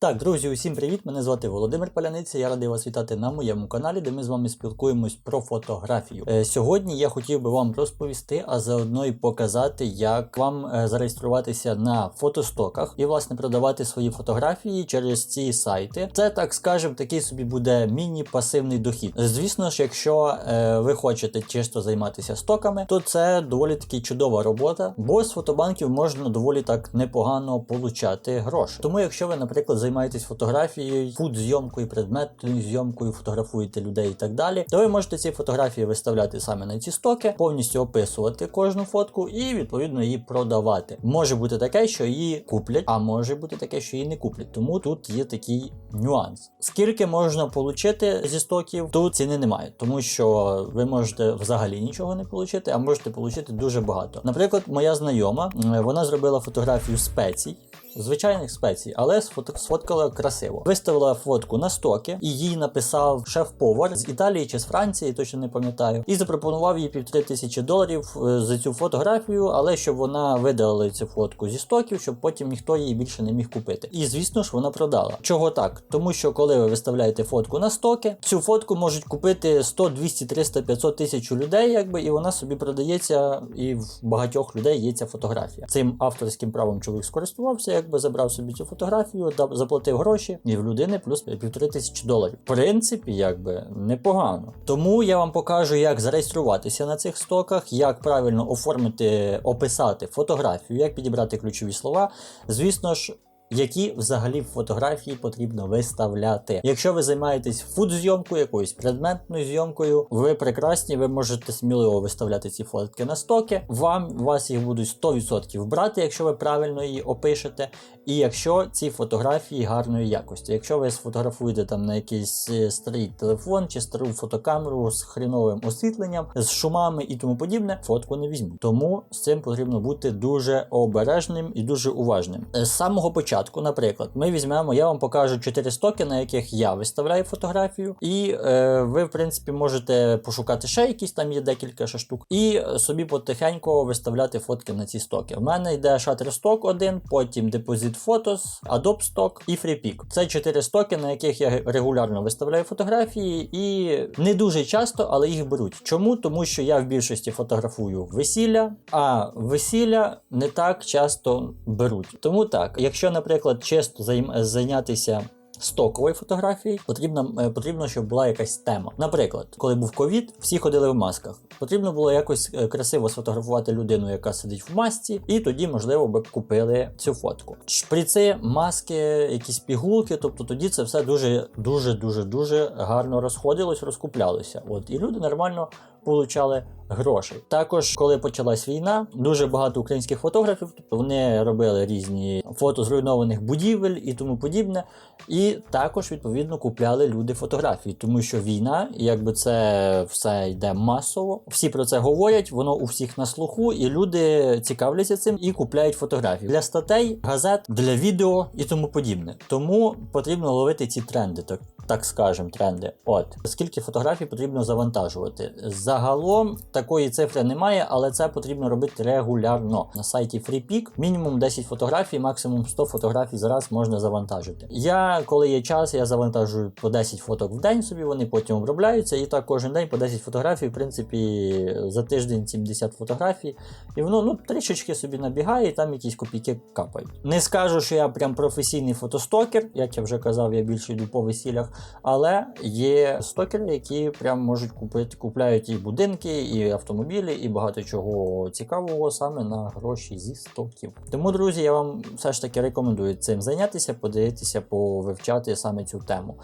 Так, друзі, усім привіт! Мене звати Володимир Паляниця. Я радий вас вітати на моєму каналі, де ми з вами спілкуємось про фотографію. Е, сьогодні я хотів би вам розповісти, а заодно і показати, як вам е, зареєструватися на фотостоках і, власне, продавати свої фотографії через ці сайти. Це, так скажемо, такий собі буде міні-пасивний дохід. Звісно ж, якщо е, ви хочете чисто займатися стоками, то це доволі таки чудова робота, бо з фотобанків можна доволі так непогано получати гроші. Тому, якщо ви, наприклад, займаєтесь фотографією, фуд-зйомкою, предметною зйомкою, фотографуєте людей і так далі, то ви можете ці фотографії виставляти саме на ці стоки, повністю описувати кожну фотку і відповідно її продавати. Може бути таке, що її куплять, а може бути таке, що її не куплять. Тому тут є такий нюанс. Скільки можна отримати зі стоків, тут ціни немає, тому що ви можете взагалі нічого не отримати, а можете отримати дуже багато. Наприклад, моя знайома вона зробила фотографію спецій. Звичайних спецій, але сфоткала красиво. Виставила фотку на стоки, і їй написав шеф-повар з Італії чи з Франції, точно не пам'ятаю, і запропонував їй півтори тисячі доларів е, за цю фотографію, але щоб вона видалила цю фотку зі стоків, щоб потім ніхто її більше не міг купити. І звісно ж вона продала. Чого так? Тому що коли ви виставляєте фотку на стоки, цю фотку можуть купити 100, 200, 300, 500 тисяч людей, якби, і вона собі продається, і в багатьох людей є ця фотографія. Цим авторським правом чоловік скористувався, якби забрав собі цю фотографію, дав- заплатив гроші, і в людини плюс півтори тисячі доларів. В принципі, якби непогано. Тому я вам покажу, як зареєструватися на цих стоках, як правильно оформити, описати фотографію, як підібрати ключові слова. Звісно ж. Які взагалі фотографії потрібно виставляти? Якщо ви займаєтесь фуд-зйомкою, якоюсь предметною зйомкою, ви прекрасні, ви можете сміливо виставляти ці фотки на стоки. Вам вас їх будуть 100% брати, якщо ви правильно її опишете. І якщо ці фотографії гарної якості. Якщо ви сфотографуєте там на якийсь е, старий телефон чи стару фотокамеру з хріновим освітленням, з шумами і тому подібне, фотку не візьмуть. Тому з цим потрібно бути дуже обережним і дуже уважним. Е, З самого початку, наприклад, ми візьмемо, я вам покажу 4 стоки, на яких я виставляю фотографію, і е, ви, в принципі, можете пошукати ще якісь, там є декілька ще штук, і собі потихеньку виставляти фотки на ці стоки. У мене йде Shutterstock один, потім Deposit Photos, Adobe Stock і FreePic. Це 4 стоки, на яких я регулярно виставляю фотографії, і не дуже часто, але їх беруть. Чому? Тому що я в більшості фотографую весілля, а весілля не так часто беруть. Тому так, якщо, наприклад, чисто займ- зайнятися. Стокової фотографії потрібно, е, потрібно, щоб була якась тема. Наприклад, коли був ковід, всі ходили в масках. Потрібно було якось е, красиво сфотографувати людину, яка сидить в масці, і тоді, можливо, би купили цю фотку. Шприци, маски, якісь пігулки. Тобто тоді це все дуже, дуже, дуже, дуже гарно розходилось, розкуплялося. От і люди нормально получали грошей. Також, коли почалась війна, дуже багато українських фотографів, тобто вони робили різні фото зруйнованих будівель і тому подібне. І також відповідно купляли люди фотографії, тому що війна, якби це все йде масово. Всі про це говорять, воно у всіх на слуху, і люди цікавляться цим і купляють фотографії для статей, газет, для відео і тому подібне. Тому потрібно ловити ці тренди, так, так скажем, тренди. От скільки фотографій потрібно завантажувати. Загалом такої цифри немає, але це потрібно робити регулярно. На сайті FreePic мінімум 10 фотографій, максимум 100 фотографій зараз можна завантажити. Я, коли є час, я завантажую по 10 фоток в день собі, вони потім обробляються, і так кожен день по 10 фотографій, в принципі, за тиждень 70 фотографій. І воно ну, трішечки собі набігає, і там якісь копійки капають. Не скажу, що я прям професійний фотостокер, як я вже казав, я більше йду по весіллях, але є стокери, які прям можуть купити, купляють і будинки, і автомобілі, і багато чого цікавого саме на гроші зі стоків. Тому, друзі, я вам все ж таки рекомендую цим зайнятися, подивитися, повивчати саме цю тему.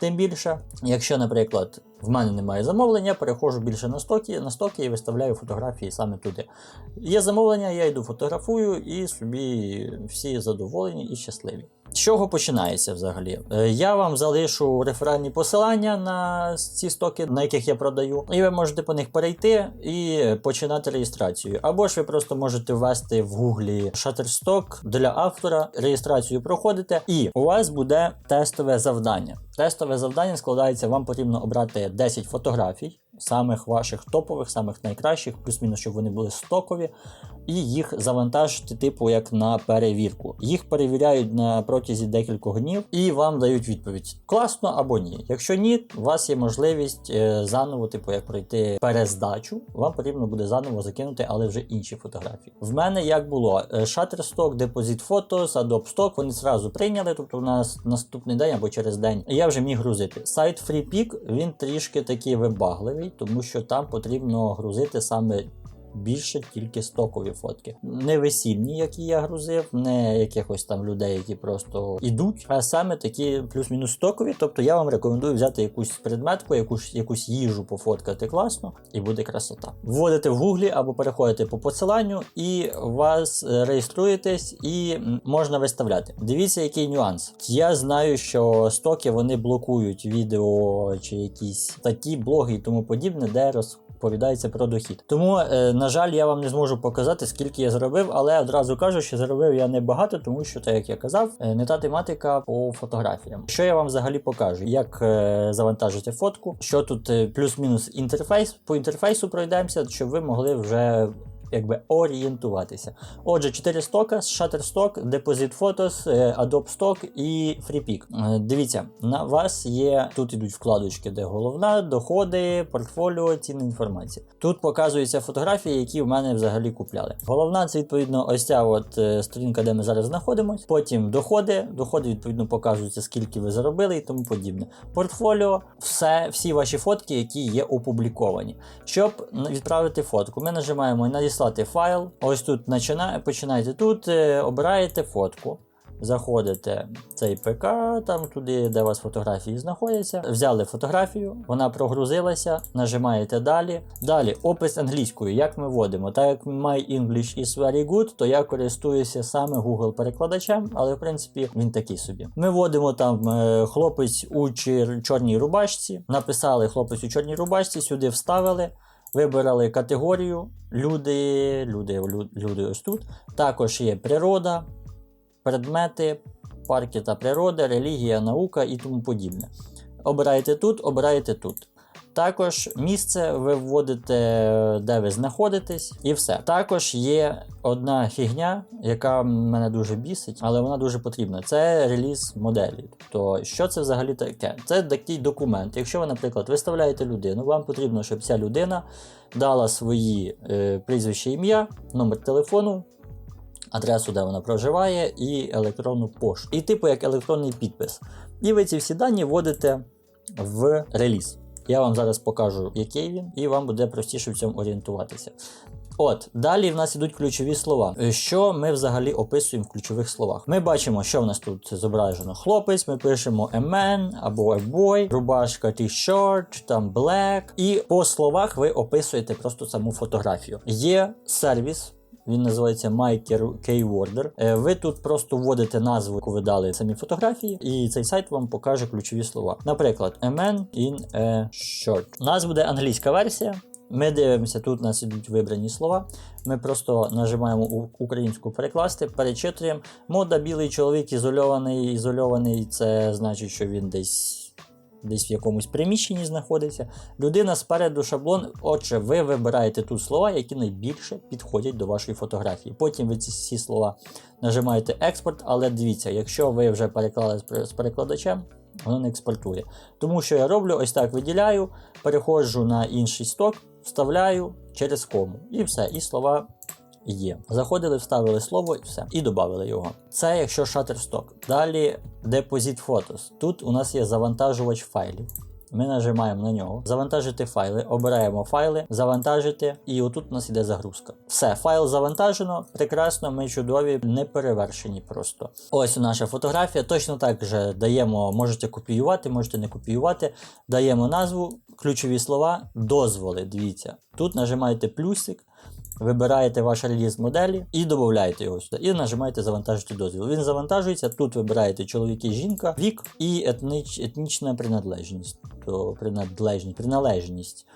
Тим більше, якщо, наприклад, в мене немає замовлення, я переходжу більше на стоки, на стоки і виставляю фотографії саме туди. Є замовлення, я йду фотографую і собі всі задоволені і щасливі. З чого починається взагалі? Е, Я вам залишу реферальні посилання на ці стоки, на яких я продаю, і ви можете по них перейти і починати реєстрацію. Або ж ви просто можете ввести в гуглі Shutterstock для автора, реєстрацію проходите, і у вас буде тестове завдання. Тестове завдання складається, вам потрібно обрати 10 фотографій самих ваших топових, самих найкращих, плюс-мінус, щоб вони були стокові, і їх завантажити, типу, як на перевірку. Їх перевіряють на протязі декількох днів і вам дають відповідь: класно або ні. Якщо ні, у вас є можливість е, заново, типу, як пройти перездачу, вам потрібно буде заново закинути, але вже інші фотографії. В мене як було Shutterstock, Deposit Photos, Adobe Stock, вони зразу прийняли, тобто у нас наступний день або через день. Я вже міг грузити. Сайт FreePic, він трішки такий вибагливий, тому що там потрібно грузити саме. Більше тільки стокові фотки. Не весільні, які я грузив, не якихось там людей, які просто ідуть, а саме такі плюс-мінус стокові. Тобто я вам рекомендую взяти якусь предметку, якусь, якусь їжу пофоткати класно, і буде красота. Вводите в гуглі або переходите по посиланню, і вас реєструєтесь, і можна виставляти. Дивіться, який нюанс. Я знаю, що стоки вони блокують відео чи якісь статті, блоги і тому подібне, де роз розповідається про дохід. Тому, е, на жаль, я вам не зможу показати, скільки я заробив, але одразу кажу, що заробив я небагато, тому що, так як я казав, е, не та тематика по фотографіям. Що я вам взагалі покажу? Як е, завантажити фотку, що тут плюс-мінус інтерфейс. По інтерфейсу пройдемося, щоб ви могли вже. Якби орієнтуватися. Отже, 4 стока, Shutterstock, Deposit Photos, Adobe Stock і FreePic. Е, Дивіться, на вас є тут ідуть вкладочки, де головна, доходи, портфоліо, цінна інформація. Тут показуються фотографії, які в мене взагалі купляли. Головна це відповідно ось ця от е, сторінка, де ми зараз знаходимося. Потім доходи. Доходи відповідно показуються, скільки ви заробили і тому подібне. Портфоліо, все, всі ваші фотки, які є опубліковані. Щоб відправити фотку, ми нажимаємо надіслати файл. Ось тут починаєте тут, е, обираєте фотку. Заходите в цей ПК, там туди, де у вас фотографії знаходяться. Взяли фотографію, вона прогрузилася, нажимаєте далі. Далі опис англійською. Як ми вводимо? Так як My English is very good, то я користуюся саме Google перекладачем, але в принципі він такий собі. Ми вводимо там е, хлопець у чорній рубашці. Написали хлопець у чорній рубашці, сюди вставили. Вибирали категорію люди, люди, люди ось тут. Також є природа, предмети, парки та природа, релігія, наука і тому подібне. Обираєте тут, обираєте тут. Також місце ви вводите, де ви знаходитесь, і все. Також є одна фігня, яка мене дуже бісить, але вона дуже потрібна. Це реліз моделі. Тобто, що це взагалі таке? Це такий документ. Якщо ви, наприклад, виставляєте людину, вам потрібно, щоб ця людина дала свої е, прізвище, ім'я, номер телефону, адресу, де вона проживає, і електронну пошту. І типу як електронний підпис. І ви ці всі дані вводите в реліз. Я вам зараз покажу, який він, і вам буде простіше в цьому орієнтуватися. От, далі в нас ідуть ключові слова. Е, Що ми взагалі описуємо в ключових словах? Ми бачимо, що в нас тут зображено хлопець, ми пишемо a man або a boy, рубашка t-shirt, там black. І по словах ви описуєте просто саму фотографію. Є сервіс. Він називається MyKeyWorder. Е, Ви тут просто вводите назву, яку ви дали самі фотографії, і цей сайт вам покаже ключові слова. Наприклад, a man in a shirt. Нас буде англійська версія. Ми дивимося, тут у нас ідуть вибрані слова. Ми просто нажимаємо українську перекласти, перечитуємо. Мода білий чоловік ізольований. Ізольований це значить, що він десь. Десь в якомусь приміщенні знаходиться. Людина спереду шаблон. Отже, ви вибираєте тут слова, які найбільше підходять до вашої фотографії. Потім ви ці всі слова нажимаєте експорт, але дивіться, якщо ви вже переклали з перекладачем, воно не експортує. Тому що я роблю, ось так виділяю, переходжу на інший сток, вставляю через кому. І все, і слова є. Заходили, вставили слово і все. І додали його. Це якщо Shutterstock. Далі Deposit Photos. Тут у нас є завантажувач файлів. Ми нажимаємо на нього, завантажити файли, обираємо файли, завантажити, і отут у нас іде загрузка. Все, файл завантажено, прекрасно, ми чудові, не перевершені просто. Ось наша фотографія. Точно так же даємо, можете копіювати, можете не копіювати. Даємо назву, ключові слова, дозволи. Дивіться. Тут нажимаєте плюсик. Вибираєте ваш реліз моделі і додаєте його сюди. І нажимаєте завантажити дозвіл. Він завантажується. Тут вибираєте чоловік і жінка, вік і етнич, етнічна приналежність. То приналежність, приналежність.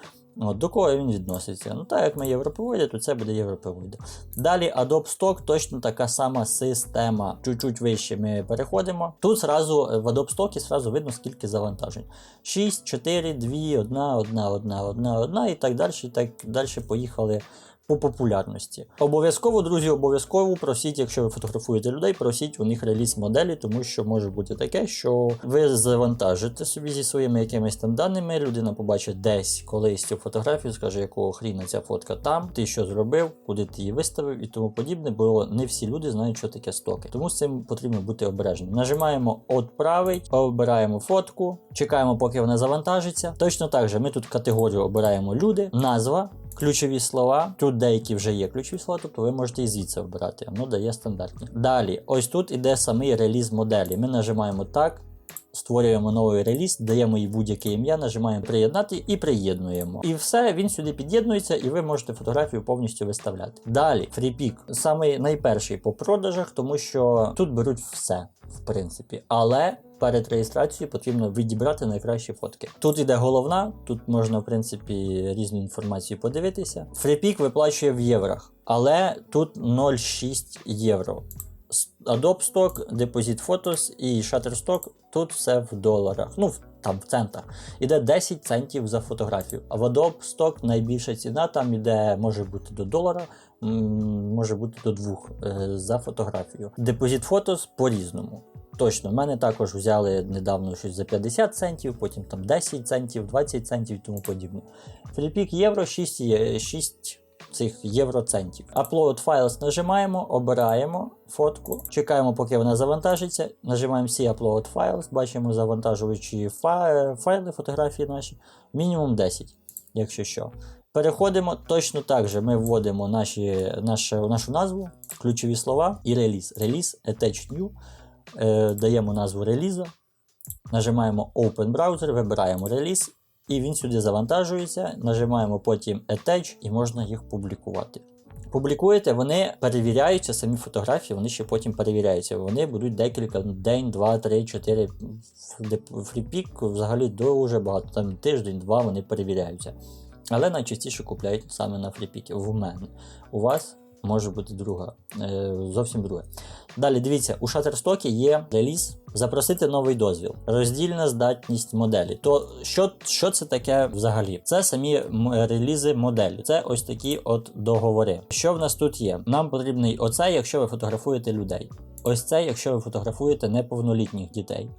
От, до кого він відноситься? Ну, так як ми європейоїди, то це буде європейоїди. Далі Adobe Stock точно така сама система. Чуть-чуть вище ми переходимо. Тут зразу е, в Adobe Stock зразу видно, скільки завантажень. 6, 4, 2, 1, 1, 1, 1, 1 і так далі. І так далі поїхали по популярності. Обов'язково, друзі, обов'язково просіть, якщо ви фотографуєте людей, просіть у них реліз моделі, тому що може бути таке, що ви завантажите собі зі своїми якимись там даними. Людина побачить десь колись цю фотографію, скаже, якого хріна ця фотка там, ти що зробив, куди ти її виставив і тому подібне, бо не всі люди знають, що таке стоки. Тому з цим потрібно бути обережним. Нажимаємо «Отправить», обираємо фотку, чекаємо, поки вона завантажиться. Точно так же ми тут категорію обираємо люди, назва. Ключові слова, тут деякі вже є ключові слова, тобто ви можете і звідси обирати, воно дає стандартні. Далі, ось тут іде самий реліз моделі. Ми нажимаємо так, створюємо новий реліз, даємо їй будь-яке ім'я, нажимаємо приєднати і приєднуємо. І все, він сюди під'єднується, і ви можете фотографію повністю виставляти. Далі, FreePic, самий найперший по продажах, тому що тут беруть все, в принципі. Але перед реєстрацією потрібно відібрати найкращі фотки. Тут іде головна, тут можна, в принципі, різну інформацію подивитися. FreePic виплачує в єврах, але тут 0,6 євро. Adobe Stock, Deposit Photos і Shutterstock тут все в доларах. Ну, там в центах. Іде 10 центів за фотографію. А в Adobe Stock найбільша ціна там іде, може бути до долара, може бути до двох е, за фотографію. Deposit Photos по-різному. Точно, в мене також взяли недавно щось за 50 центів, потім там 10 центів, 20 центів і тому подібне. FreePic євро 6, є- 6 цих євроцентів. Upload Files нажимаємо, обираємо фотку, чекаємо, поки вона завантажиться. Нажимаємо всі Upload Files, бачимо завантажуючі файли, фотографії наші, мінімум 10, якщо що. Переходимо точно так же. Ми вводимо наші, нашу, нашу назву, ключові слова і реліз. Реліз Attach New. Е, даємо назву релізу, нажимаємо Open Browser, вибираємо реліз, і він сюди завантажується. Нажимаємо потім Attach і можна їх публікувати. Публікуєте, вони перевіряються, самі фотографії, вони ще потім перевіряються. Вони будуть декілька день, два, три, чотири. Фріпік взагалі дуже багато, там тиждень-два вони перевіряються. Але найчастіше купляють саме на фріпіки. В мене. У вас може бути друга, е, зовсім друге. Далі дивіться, у Shutterstock є реліз запросити новий дозвіл, роздільна здатність моделі. То що, що це таке взагалі? Це самі релізи моделі. Це ось такі от договори. Що в нас тут є? Нам потрібний оцей, якщо ви фотографуєте людей. Ось це, якщо ви фотографуєте неповнолітніх дітей.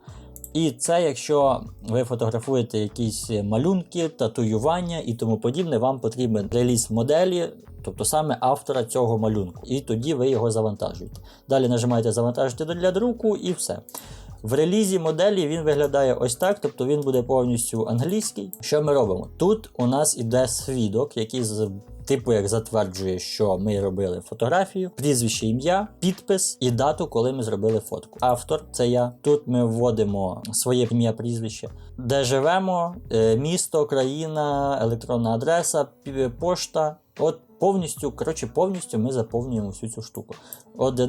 І це, якщо ви фотографуєте якісь малюнки, татуювання і тому подібне, вам потрібен реліз моделі, тобто саме автора цього малюнку. І тоді ви його завантажуєте. Далі нажимаєте завантажити для друку і все. В релізі моделі він виглядає ось так, тобто він буде повністю англійський. Що ми робимо? Тут у нас іде свідок, який типу як затверджує, що ми робили фотографію, прізвище ім'я, підпис і дату, коли ми зробили фотку. Автор це я. Тут ми вводимо своє ім'я, прізвище, де живемо, е, місто, країна, електронна адреса, пошта. От повністю, коротше, повністю ми заповнюємо всю цю штуку. От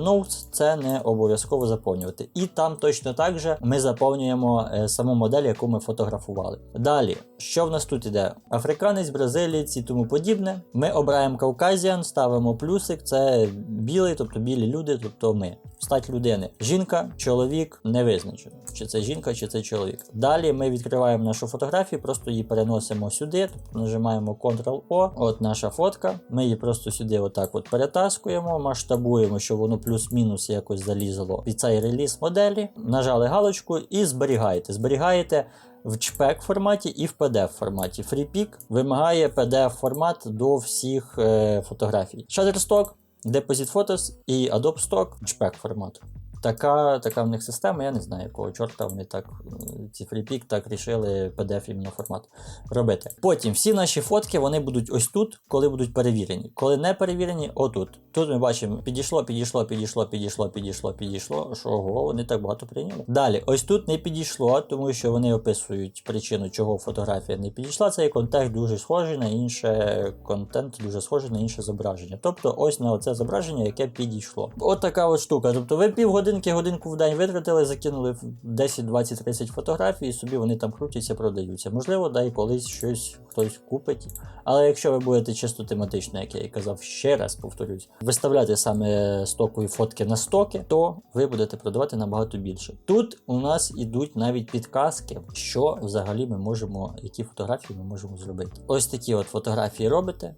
це не обов'язково заповнювати. І там точно так же ми заповнюємо е, саму модель, яку ми фотографували. Далі, що в нас тут іде? Африканець, бразилієць і тому подібне. Ми обираємо Caucasian, ставимо плюсик, це білий, тобто білі люди, тобто ми. Стать людини. Жінка, чоловік не визначено. Чи це жінка, чи це чоловік. Далі ми відкриваємо нашу фотографію, просто її переносимо сюди, тобто нажимаємо Ctrl-O, от наша фотка. Ми її просто сюди отак от перетаскуємо, масштабуємо, щоб воно плюс-мінус якось залізло під цей реліз моделі. Нажали галочку і зберігаєте. Зберігаєте в JPEG форматі і в PDF форматі. FreePic вимагає PDF формат до всіх е, фотографій. Shutterstock, Deposit Photos і Adobe Stock JPEG формат. Така, така в них система, я не знаю, якого чорта вони так, е, ці FreePic так рішили PDF іменно формат робити. Потім всі наші фотки вони будуть ось тут, коли будуть перевірені. Коли не перевірені, отут. Тут ми бачимо, підійшло, підійшло, підійшло, підійшло, підійшло, підійшло. Що ого, вони так багато прийняли. Далі, ось тут не підійшло, тому що вони описують причину, чого фотографія не підійшла. Цей контекст дуже схожий на інше контент, дуже схожий на інше зображення. Тобто, ось на оце зображення, яке підійшло. От така от штука. Тобто ви півгодини півгодинки, годинку в день витратили, закинули 10, 20, 30 фотографій, і собі вони там крутяться, продаються. Можливо, да і колись щось хтось купить. Але якщо ви будете чисто тематично, як я і казав, ще раз повторюсь, виставляти саме стокові фотки на стоки, то ви будете продавати набагато більше. Тут у нас ідуть навіть підказки, що взагалі ми можемо, які фотографії ми можемо зробити. Ось такі от фотографії робите.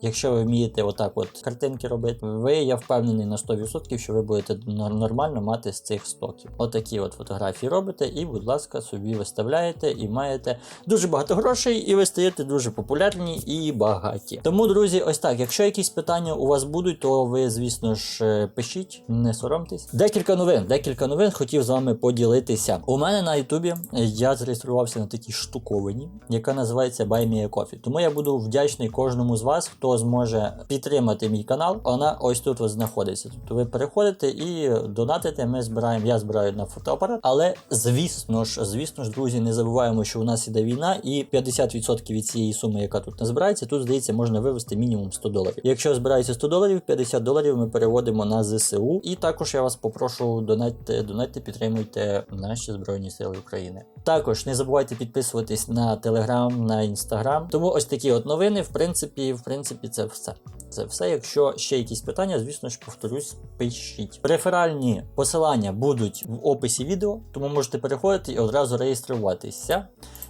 Якщо ви вмієте отак от картинки робити, ви я впевнений на 100%, що ви будете нормально мати з цих стоків. Отакі от фотографії робите, і, будь ласка, собі виставляєте і маєте дуже багато грошей, і ви стаєте дуже популярні і багаті. Тому, друзі, ось так. Якщо якісь питання у вас будуть, то ви, звісно ж, е, пишіть, не соромтесь. Декілька новин, декілька новин хотів з вами поділитися. У мене на Ютубі я зареєструвався на такій штуковині, яка називається Buy Me a Coffee. Тому я буду вдячний кожному з вас, хто зможе підтримати мій канал. Вона ось тут ось знаходиться. Тобто ви переходите і донатите. Ми збираємо, я збираю на фотоапарат. Але звісно ж, звісно ж, друзі, не забуваємо, що у нас іде війна, і 50% від цієї суми, яка тут назбирається, тут здається, можна вивести мінімум 100 доларів. Якщо збирається 100 доларів, 50 доларів ми переводимо на ЗСУ. І також я вас попрошу донатьте, донатьте, підтримуйте наші збройні сили України. Також не забувайте підписуватись на Телеграм, на Інстаграм. Тому ось такі от новини. В принципі, в принципі, це все. Це все. Якщо ще якісь питання, звісно ж, повторюсь, пишіть. Реферальні посилання будуть в описі відео, тому можете переходити і одразу реєструватися.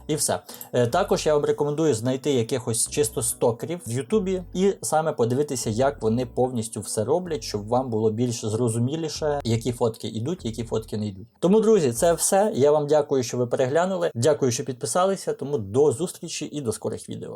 І все. Е, Також я вам рекомендую знайти якихось чисто стокерів в Ютубі і саме подивитися, як вони повністю все роблять, щоб вам було більш зрозуміліше, які фотки йдуть, які фотки не йдуть. Тому, друзі, це все. Я вам дякую, що ви переглянули. Дякую, що підписалися. Тому до зустрічі і до скорих відео.